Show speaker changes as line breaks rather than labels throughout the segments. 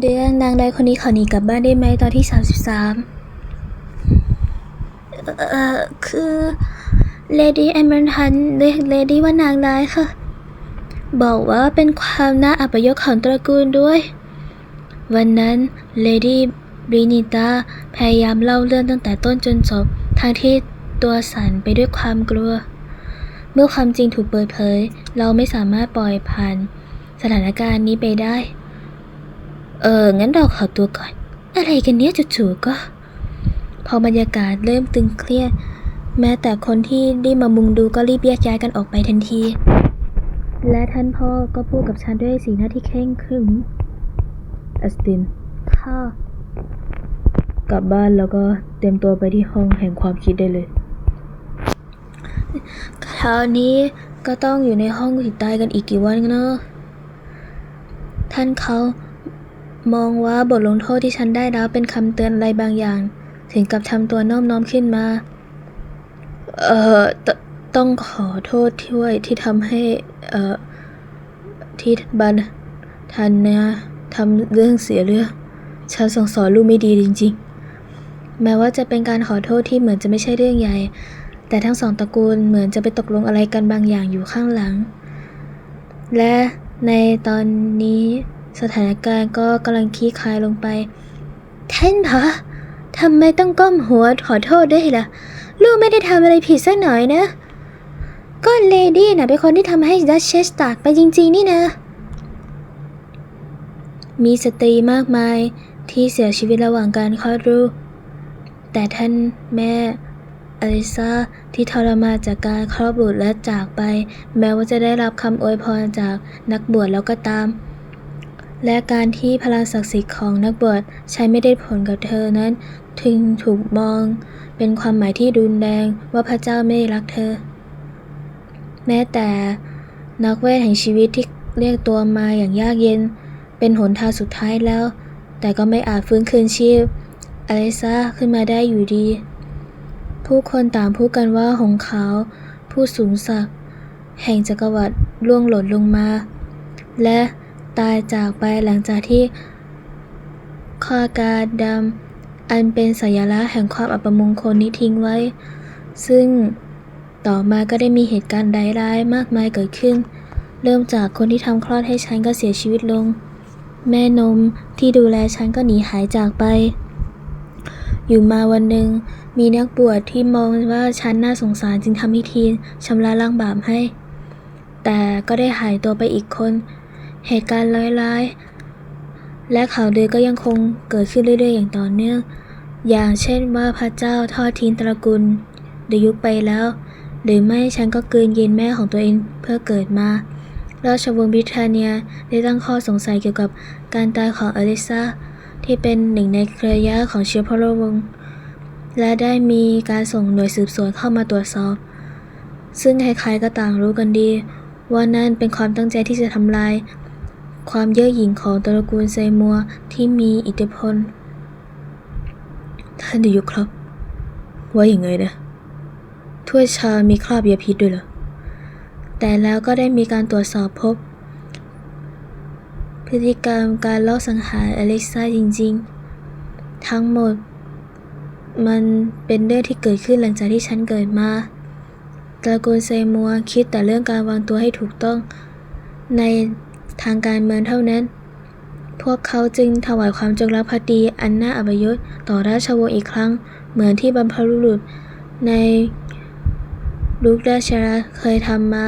เดืองนางใดคนนี้ขอหนีกลับบ้านได้ไหมตอนที่33เอ่อ คือเลดี้แอมเบรนทันเรียกเลดี้ว่านางร้ายค่ะ บอกว่าเป็นความน่าอับยศของตระกูลด้วย วันนั้นเลดี้บรินิตาพยายามเล่าเรื่องตั้งแต่ต้นจนจบทางที่ตัวสั่นไปด้วยความกลัว เมื่อความจริงถูกเปิดเผย เราไม่สามารถปล่อยผ่าน สถานการณ์นี้ไปได้ เออ งั้นเราขอตัวก่อน อะไรกันเนี้ยจู่ๆก็ พอบรรยากาศเริ่มตึงเครียด แม้แต่คนที่ได้มามุงดูก็รีบแยกย้ายกันออกไปทันที และท่านพ่อก็พูดกับฉันด้วยสีหน้าที่เคร่งครึมอสติน ค่ะ กลับบ้านแล้วก็เตรียมตัวไปที่ห้องแห่งความคิดได้เลยคราวนี้ก็ต้องอยู่ในห้องติดตายกันอีกกี่วันเนอะท่านเขา มองว่าบทลงโทษที่ฉันได้รับเป็นคำเตือนอะไรบางอย่าง ถึงกับทำตัวน้อมน้อมขึ้นมา เอ่อตต้องขอโทษที่วยที่ทำให้ เอ่อ ที่บันทันเนี่ยทำเรื่องเสียเรื่อง ฉันส่งสอนลูกไม่ดีจริง ๆ แม้ว่าจะเป็นการขอโทษที่เหมือนจะไม่ใช่เรื่องใหญ่ แต่ทั้งสองตระกูลเหมือนจะไปตกลงอะไรกันบางอย่างอยู่ข้างหลัง และในตอนนี้ สถานการณ์ก็กำลังคลี่คลายลงไปท่านคะทำไมต้องก้มหัวขอโทษด้วยล่ะ ลูกไม่ได้ทำอะไรผิดสักหน่อยนะ ก็เลดี้น่ะเป็นคนที่ทำให้ดัชเชสตากไปจริง ๆ นี่นะ มีสตรีมากมายที่เสียชีวิตระหว่างการคลอดลูก แต่ท่านแม่อลิซาที่ทรมานจากการคลอดบุตรและจากไป แม้ว่าจะได้รับคำอวยพรจากนักบวชแล้วก็ตาม และการที่พลังศักดิ์สิทธิ์ของนักบวชใช้ไม่ได้ผลกับเธอนั้น ถึงถูกมองเป็นความหมายที่รุนแรงว่าพระเจ้าไม่รักเธอ แม้แต่นักเวทแห่งชีวิตที่เรียกตัวมาอย่างยากเย็น เป็นหนทางสุดท้ายแล้ว แต่ก็ไม่อาจฟื้นคืนชีพอลิซาขึ้นมาได้อยู่ดี ผู้คนต่างพูดกันว่าหงขาวผู้สูงศักดิ์แห่งจักรวรรดิล่วงหล่นลงมา และ ตายจากไปหลังจากที่คอกาดำอันเป็นสัญลักษณ์แห่งความอัปมงคลนี้ทิ้งไว้ ซึ่งต่อมาก็ได้มีเหตุการณ์ร้ายๆมากมายเกิดขึ้น เริ่มจากคนที่ทำคลอดให้ฉันก็เสียชีวิตลง แม่นมที่ดูแลฉันก็หนีหายจากไป อยู่มาวันหนึ่งมีนักบวชที่มองว่าฉันน่าสงสารจึงทำพิธีชำระล้างบาปให้ แต่ก็ได้หายตัวไปอีกคน เหตุการณ์ร้ายๆ และข่าวลือก็ยังคงเกิดขึ้นเรื่อยๆ อย่างต่อเนื่อง อย่างเช่นว่าพระเจ้าทอดทิ้งตระกูลเดยุคไปแล้ว หรือไม่ฉันก็กลืนยินแม่ของตัวเองเพื่อเกิดมา ราชวงศ์บริเตนเนียได้ตั้งข้อสงสัยเกี่ยวกับการตายของอลิซาที่เป็นหนึ่งในเครือญาติของเชื้อพระวงศ์และได้มีการส่งหน่วยสืบสวนเข้ามาตรวจสอบ ซึ่งใครๆก็ต่างรู้กันดี ว่านั่นเป็นความตั้งใจที่จะทำลาย ความเย่อหยิ่งของตระกูลเซมัวที่มีอิทธิพล ท่านดยุคครับ ว่าอย่างไงนะ ถ้วยชามีคราบยาพิษด้วยเหรอ แต่แล้วก็ได้มีการตรวจสอบพบ พฤติกรรมการลอบสังหารอเล็กซ่าจริง ๆ ทั้งหมด มันเป็นเรื่องที่เกิดขึ้นหลังจากที่ฉันเกิดมาตระกูลเซมัวคิดแต่เรื่องการวางตัวให้ถูกต้องใน ทางการเมืองเท่านั้น พวกเขาจึงถวายความจงรักภักดีอันน่าอับยศต่อราชวงศ์อีกครั้ง เหมือนที่บรรพบุรุษในลุกราชราเคยทำมา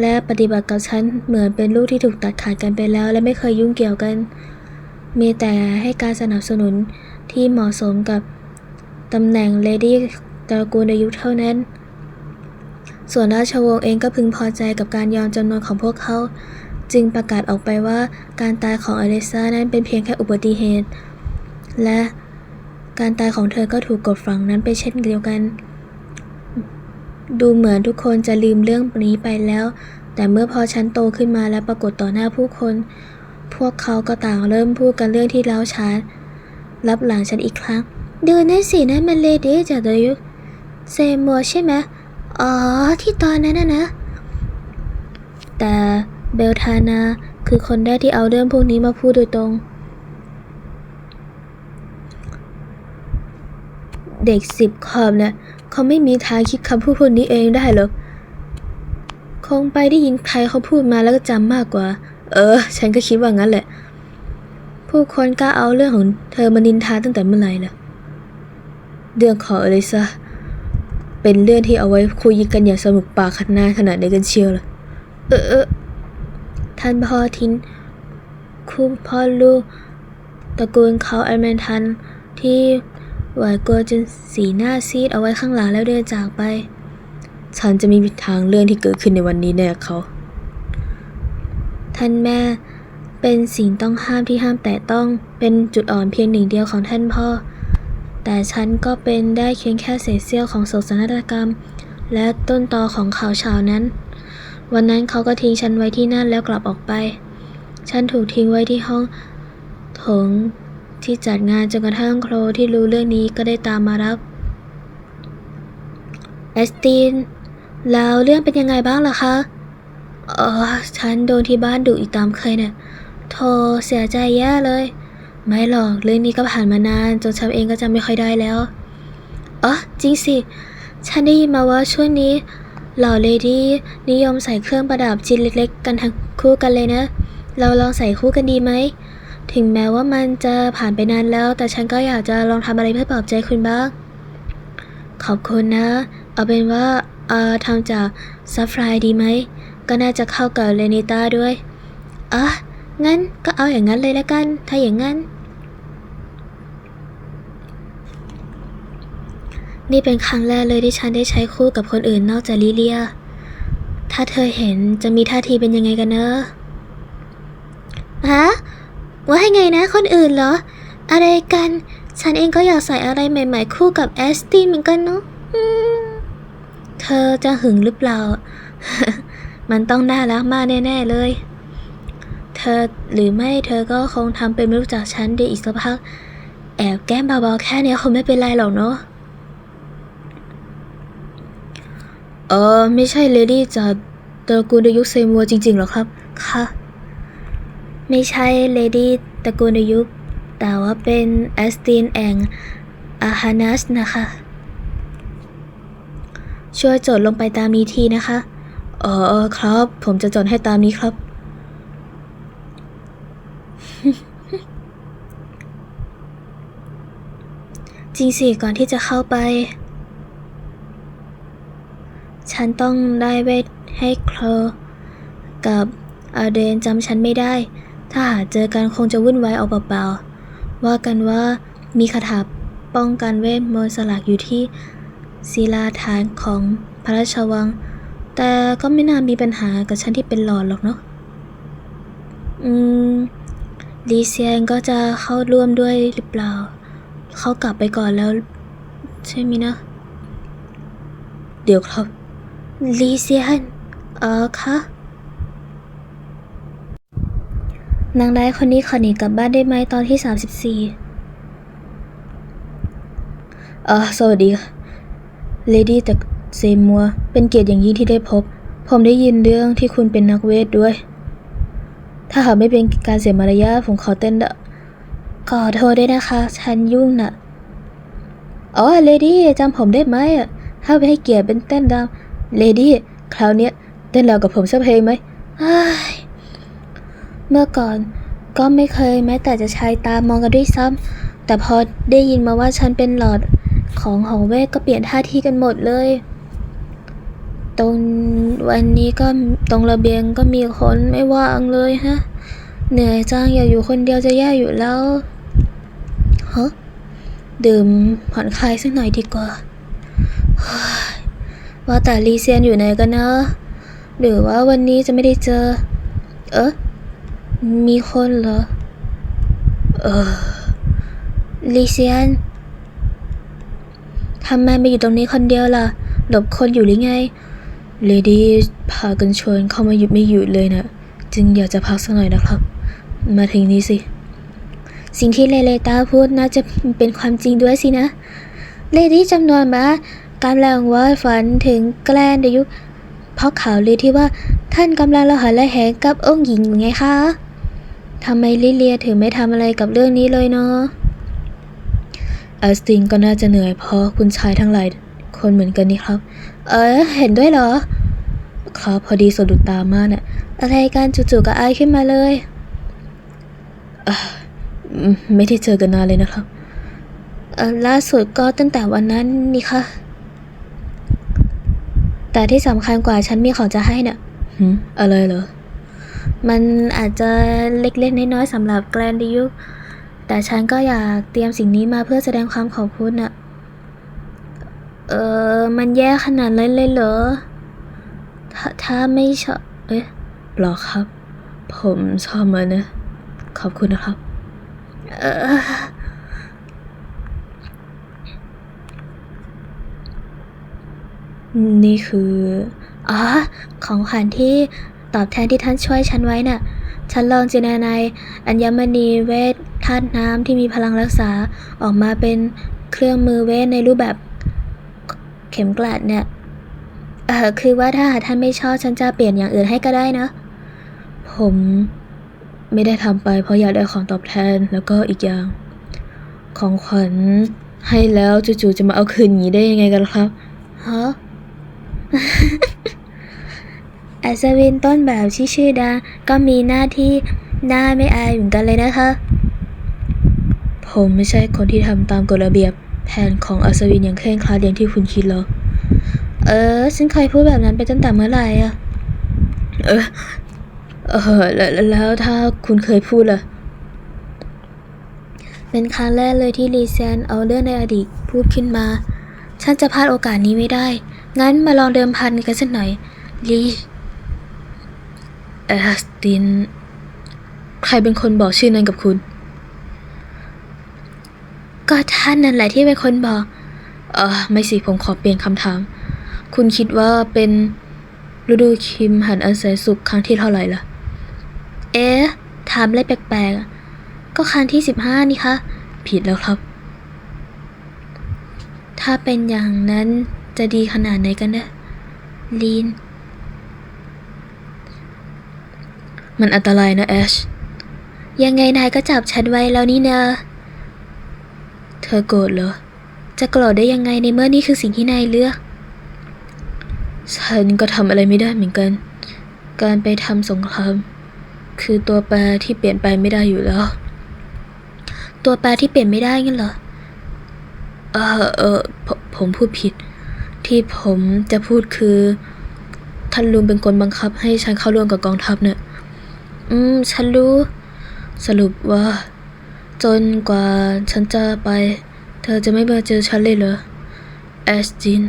และปฏิบัติกับฉันเหมือนเป็นลูกที่ถูกตัดขาดกันไปแล้ว และไม่เคยยุ่งเกี่ยวกัน มีแต่ให้การสนับสนุนที่เหมาะสมกับตำแหน่งเลดี้ตระกูลอายุเท่านั้น ส่วนราชวงศ์เองก็พึงพอใจกับการยอมจำนวนของพวกเขา จึงประกาศออกไปว่าการตายของอเลซ่านั้นเป็นเพียงแค่อุบัติเหตุ และการตายของเธอก็ถูกกดฝังนั้นไปเช่นเดียวกัน ดูเหมือนทุกคนจะลืมเรื่องนี้ไปแล้ว แต่เมื่อพอฉันโตขึ้นมาและปรากฏต่อหน้าผู้คน พวกเขาก็ต่างเริ่มพูดกันเรื่องที่เล้าช้ารับหลังฉันอีกครั้งดูนั่นสินั่นมันเลดี้จากดยุคเซมัวใช่ไหม อ๋อ ที่ตอนนั้นนะนะ แต่เบลทานาคือคนแรกที่เอาเรื่องพวกนี้มาพูดโดยตรง เด็กสิบขวบเนี่ยเขาไม่มีทางคิดคำพูดพวกนี้เองได้หรอกคงไปได้ยินใครเขาพูดมาแล้วก็จำมากกว่า เออ ฉันก็คิดว่างั้นแหละ ผู้คนกล้าเอาเรื่องของเธอมานินทาตั้งแต่เมื่อไหร่ล่ะ เรื่องของอลิซา เป็นเรื่องที่เอาไว้คุยกันอย่างสนุกปากขนาดขนาดไหนกันเชียวล่ะเออเออท่านพ่อทิ้นคู่พ่อลูกตระกูลเขาแอร์แมนทันที่หวาดกลัวจนสีหน้าซีดเอาไว้ข้างหลังแล้วเดินจากไป ฉันจะไมีทางเรื่องที่เกิดขึ้นในวันนี้แน่เขา ท่านแม่เป็นสิ่งต้องห้ามที่ห้ามแต่ต้องเป็นจุดอ่อนเพียงหนึ่งเดียวของท่านพ่อ แต่ฉันก็เป็นได้เพียงแค่เศษเสี้ยวของโศกนาฏกรรม และต้นตอของข่าวเช้านั้น วันนั้นเขาก็ทิ้งฉันไว้ที่นั่นแล้วกลับออกไป ฉันถูกทิ้งไว้ที่ห้องโถงที่จัดงานจนกระทั่งโคลที่รู้เรื่องนี้ก็ได้ตามมารับแอสตินแล้วเรื่องเป็นยังไงบ้างล่ะคะเออฉันโดนที่บ้านดุอีกตามเคยเนี่ยโธเสียใจแย่เลย ไม่หรอกเรื่องนี้ก็ผ่านมานานจนฉันเองก็จำไม่ค่อยได้แล้วอ๋อจริงสิ ฉันได้ยินมาว่าช่วงนี้ เหล่าเลดี้นิยมใส่เครื่องประดับชิ้นเล็กๆ กันทั้งคู่กันเลยนะ เราลองใส่คู่กันดีไหม ถึงแม้ว่ามันจะผ่านไปนานแล้ว แต่ฉันก็อยากจะลองทำอะไรเพื่อปลอบใจคุณบ้าง ขอบคุณนะ เอาเป็นว่าเอ่อทำจากซัฟไฟร์ดีไหม ก็น่าจะเข้ากับเลนิต้าด้วยอะงั้นก็เอาอย่างนั้นเลยละกัน ถ้าอย่างนั้น นี่เป็นครั้งแรกเลยที่ฉันได้ใช้คู่กับคนอื่นนอกจากลิเลีย ถ้าเธอเห็นจะมีท่าทีเป็นยังไงกันเนอะฮะว่าให้ไงนะคนอื่นเหรอ อะไรกัน ฉันเองก็อยากใส่อะไรใหม่ๆ คู่กับแอสตินเหมือนกันเนาะเธอจะหึงหรือเปล่า มันต้องน่ารักมากแน่ ๆเลย เธอหรือไม่เธอก็คงทำเป็นไม่รู้จักฉันเดี๋ยวอีกสักพัก แอบแก้มเบาๆแค่เนี้ยคงไม่เป็นไรหรอกเนาะ เออ ไม่ใช่เลดี้จากตระกูลในยุคเซมัวจริงๆหรอครับ ค่ะ ไม่ใช่เลดี้ตระกูลในยุค แต่ว่าเป็นแอสตินแองอาฮานัสนะคะ ช่วยจดลงไปตามนี้ทีนะคะ เออเออครับ ผมจะจดให้ตามนี้ครับ จริงสิ ก่อนที่จะเข้าไป ฉันต้องได้เวทให้โคลกับอาเดนจำฉันไม่ได้ ถ้าหากเจอกันคงจะวุ่นวายเอาเปล่าๆ ว่ากันว่ามีคาถาป้องกันเวทมนต์สลักอยู่ที่ศิลาฐานของพระราชวัง แต่ก็ไม่น่ามีปัญหากับฉันที่เป็นหลอดหรอกเนาะ อืมลีเซียนก็จะเข้าร่วมด้วยหรือเปล่า เขากลับไปก่อนแล้ว ใช่ไหมนะ เดี๋ยวครับ ลีเซียน เออคะนางร้ายคนนี้ขอหนีกลับบ้านได้ไหมตอนที่ 34 เออสวัสดีค่ะเลดี้แต่เซมัว เป็นเกียรติอย่างยิ่งที่ได้พบ ผมได้ยินเรื่องที่คุณเป็นนักเวทด้วย ถ้าหากไม่เป็นการเสียมารยาทผมขอเต้นดะขอโทษด้วยนะคะ ฉันยุ่งน่ะ อ๋อเลดี้จำผมได้ไหมอะถ้าไปให้เกียรติเป็นเต้นดา เลดี้คราวเนี้ยเต้นราวกับผมสักเพลงไหมเฮ้ยเมื่อก่อนก็ไม่เคยแม้แต่จะใช้ตามองกันด้วยซ้ำแต่พอได้ยินมาว่าฉันเป็นหลอดของหอเวทก็เปลี่ยนท่าทีกันหมดเลย ตรงวันนี้ก็ตรงระเบียงก็มีคนไม่ว่างเลยฮะ เหนื่อยจังอยากอยู่คนเดียวจะแย่อยู่แล้วฮะดื่มผ่อนคลายสักหน่อยดีกว่า ว่าแต่ลีเซียนอยู่ไหนกันนะ หรือว่าวันนี้จะไม่ได้เจอ เออมีคนเหรอ เออลีเซียนทำไมมาอยู่ตรงนี้คนเดียวล่ะ หลบคนอยู่หรือไง เลดี้พากันชวนเข้ามาหยุดไม่หยุดเลยนะจึงอยากจะพักสักหน่อยนะครับ มาถึงนี้สิ สิ่งที่เลเลตาพูดน่าจะเป็นความจริงด้วยสินะ เลดี้จำนวนมา กำลังว่าฝันถึงแกลนในยุคเพราะข่าวลือที่ว่าท่านกำลังระหายระแหงกับองค์หญิงอยู่ไงคะทำไมลิเลียถึงไม่ทำอะไรกับเรื่องนี้เลยเนาะอัสตินก็น่าจะเหนื่อยเพราะคุณชายทั้งหลายคนเหมือนกันนี่ครับ เออเห็นด้วยเหรอ ครับพอดีสะดุดตามากเนี่ยอะไรการจู่ๆก็อายขึ้นมาเลยอะอืมไม่ได้เจอกันนานเลยนะครับเออล่าสุดก็ตั้งแต่วันนั้นนี่ค่ะ แต่ที่สำคัญกว่าฉันมีของจะให้เนี่ยหืมอะไรเหรอ มันอาจจะเล็กๆ น้อยๆสำหรับแกรนดิยุแต่ฉันก็อยากเตรียมสิ่งนี้มาเพื่อแสดงความขอบคุณน่ะ เออ มันแย่ขนาดนั้นเลยเหรอ ถ้าถ้าไม่ชอบ เอ๊ะหรอครับ ผมชอบมันนะ ขอบคุณนะครับ เออ นี่คือ อ๋อ ของขวัญที่ตอบแทนที่ท่านช่วยฉันไว้น่ะ ฉันลองจินตนายอัญมณีเวทธาตุน้ำที่มีพลังรักษาออกมาเป็นเครื่องมือเวทในรูปแบบเข็มกลัดเนี่ย เออคือว่าถ้าหากท่านไม่ชอบฉันจะเปลี่ยนอย่างอื่นให้ก็ได้นะ ผมไม่ได้ทำไปเพราะอยากได้ของตอบแทนแล้วก็อีกอย่าง ของขวัญให้แล้วจู่ๆจะมาเอาคืนอย่างนี้ได้ยังไงกันละครับฮะ อัศวินต้นแบบที่ชื่อดา ก็มีหน้าที่หน้าไม่อายเหมือนกันเลยนะคะ ผมไม่ใช่คนที่ทำตามกฎระเบียบแผนของอัศวินอย่างเคร่งครัดอย่างที่คุณคิดหรอกเออ ฉันเคยพูดแบบนั้นไปตั้งแต่เมื่อไหร่อะเออ เออแล้วแล้วถ้าคุณเคยพูดล่ะ เป็นครั้งแรกเลยที่ลีเซนเอาเรื่องในอดีตพูดขึ้นมา ฉันจะพลาดโอกาสนี้ไม่ได้ งั้นมาลองเดิมพันกันสักหน่อย ลีแอสติน ใครเป็นคนบอกชื่อนั้นกับคุณ ก็ท่านนั่นแหละที่เป็นคนบอก เออไม่สิ ผมขอเปลี่ยนคำถาม คุณคิดว่าเป็นฤดูคิมหันอาศัยสุขครั้งที่เท่าไหร่ล่ะ เอ๊ะ ถามอะไรแปลกๆ ก็ครั้งที่สิบห้านี่คะ ผิดแล้วครับ ถ้าเป็นอย่างนั้น จะดีขนาดไหนกันนะลีน มันอันตรายนะแอช ยังไงนายก็จับฉันไว้แล้วนี่นะเธอโกรธเหรอ จะโกรธได้ยังไงในเมื่อนี่คือสิ่งที่นายเลือก ฉันก็ทำอะไรไม่ได้เหมือนกัน การไปทำสงคราม คือตัวแปรที่เปลี่ยนไปไม่ได้อยู่แล้ว ตัวแปรที่เปลี่ยนไม่ได้งั้นเหรอ เออเออผมผมพูดผิด ที่ผมจะพูดคือ ท่านลุงเป็นคนบังคับให้ฉันเข้าร่วมกับกองทัพเนี่ย อืม ฉันรู้ สรุปว่า จนกว่าฉันจะไป เธอจะไม่มาเจอฉันเลยเหรอ แอสจิน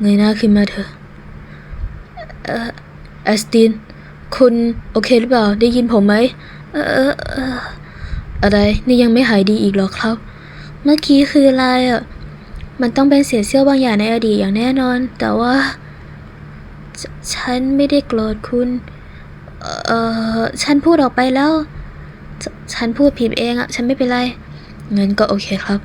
เงยหน้าขึ้นมาเถอะเอ่อแอสติน คุณโอเคหรือเปล่า ได้ยินผมไหม เออ อะไร นี่ยังไม่หายดีอีกเหรอครับ เมื่อกี้คืออะไรอะ มันต้องเป็นเสียเสี้ยวบางอย่างในอดีตอย่างแน่นอน แต่ว่าฉฉันไม่ได้โกรธคุณ เออฉันพูดออกไปแล้วฉฉันพูดผิดเองอะฉันไม่เป็นไรเงั้นก็โอเคครับ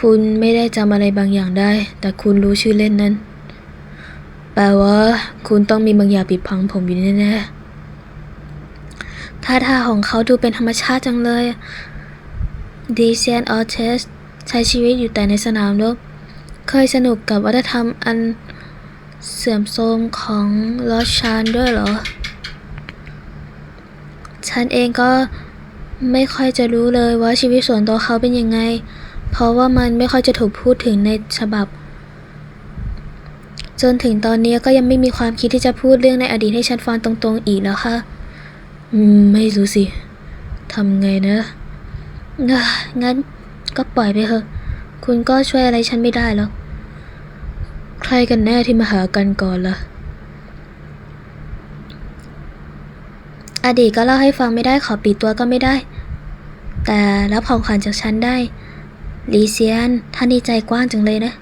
คุณไม่ได้จำอะไรบางอย่างได้ แต่คุณรู้ชื่อเล่นนั้น แปลว่า คุณต้องมีบางอย่างปิดพังผมอยู่แน่ๆท่าทางของเขาดูเป็นธรรมชาติจังเลยดีเซียนออเทสใช้ชีวิตอยู่แต่ในสนามรบ เคยสนุกกับวัฒนธรรมอันเสื่อมโทรมของลอชานด้วยเหรอ ฉันเองก็ไม่ค่อยจะรู้เลยว่าชีวิตส่วนตัวเขาเป็นยังไง เพราะว่ามันไม่ค่อยจะถูกพูดถึงในฉบับ จนถึงตอนนี้ก็ยังไม่มีความคิดที่จะพูดเรื่องในอดีตให้ฉันฟังตรงๆอีกแล้วค่ะ อืม ไม่รู้สิ ทำไงนะ งั้นก็ปล่อยไปเถอะ คุณก็ช่วยอะไรฉันไม่ได้หรอก ใครกันแน่ที่มาหากันก่อนล่ะ อดีตก็เล่าให้ฟังไม่ได้ขอปิดตัวก็ไม่ได้ แต่รับของขวัญจากฉันได้ ลีเซียนท่านดีใจกว้างจังเลยนะ